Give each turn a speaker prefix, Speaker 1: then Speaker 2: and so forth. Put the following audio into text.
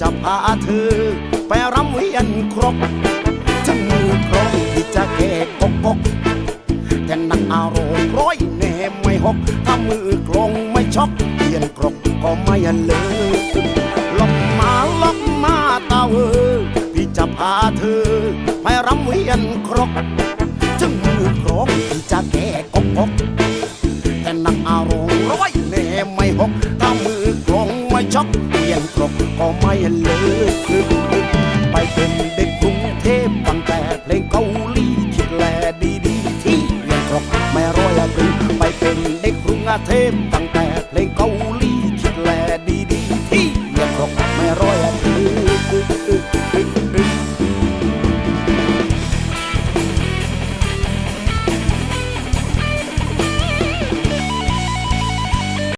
Speaker 1: จะพาเธอ ไปรำเวียนครกถึงมือครกที่จะแก่กกกกแต่นักอารมณ์ร้อยแน่ไม่หก ถ้ามือกลงไม่ช็อกเปลี่ยนกรกก็ไม่เลิกลบมาลบมาตาเออพี่จะพาเธอ ไปรำเวียนครกถึงมือครกที่จะแก่กกกกแต่นักอารมณ์ร้อยแน่ไม่หก กเปลี่ยนกรกก็ไม่เลิกไปเป็นเด็กกรุงเทพฟังแต่เพลงเกาหลีคิดแลดีดีที่เปลี่ยนกรกไม่ร้อยกรึไปเป็นเด็กกรุงเทพฟัง